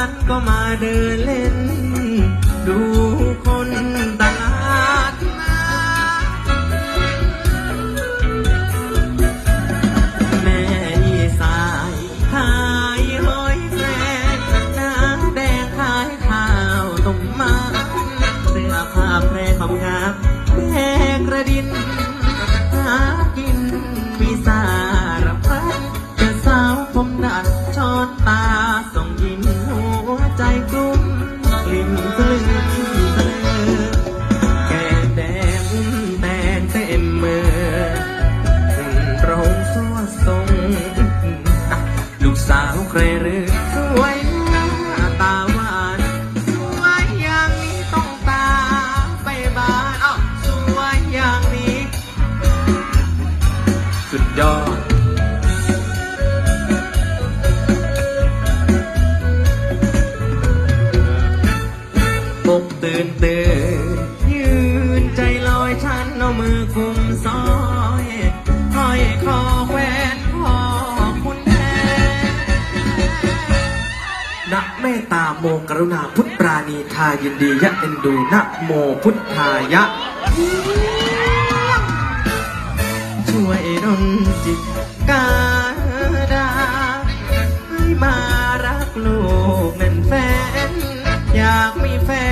านก็มาเดินเล่นดู วใจกลุ้มกลิ่นสลึมสลือแก้มแดงแดงเต็มมือโรงสวดทรงลูกสาวใครหรือสวยหน้าตาหวานสวยอย่างนี้ต้องตาไปบ้านเอ้าสวยอย่างนี้ สุดยอด ตื่นตื่นยืนใจลอยฉันเอามือกุมซอยห้อยคอแหวนพอคุณแม่นะเมตตาโมกรุณาพุทธปราณีทายินดียะเอ็นดูนะโมพุทธายะ ช่วยดลจิตกาดาให้มารักลูกนั่นแฟน อยากมีแฟน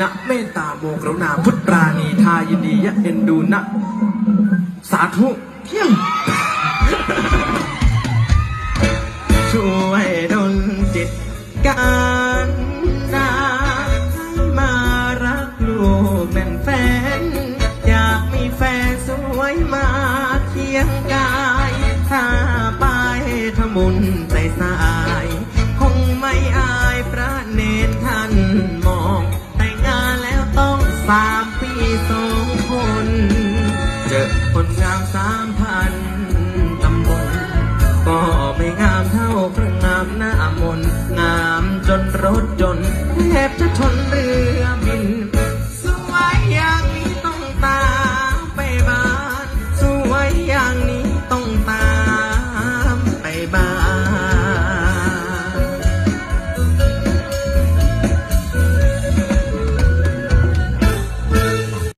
นะเมตตาโมกรุณาพุทธราณีทายินดียะเอ็นดูนะสาธุเที่ยงช่วยดลจิตการดาให้มารักลูกแม่นแฟน อยากมีแฟนสวยมาเคียงกายถ้าไปทำบุญใส่สา งามสามพันตำบลก็ไม่งามเท่าเครื่องงามหน้ามนงามจนรถจนต์แทบจะ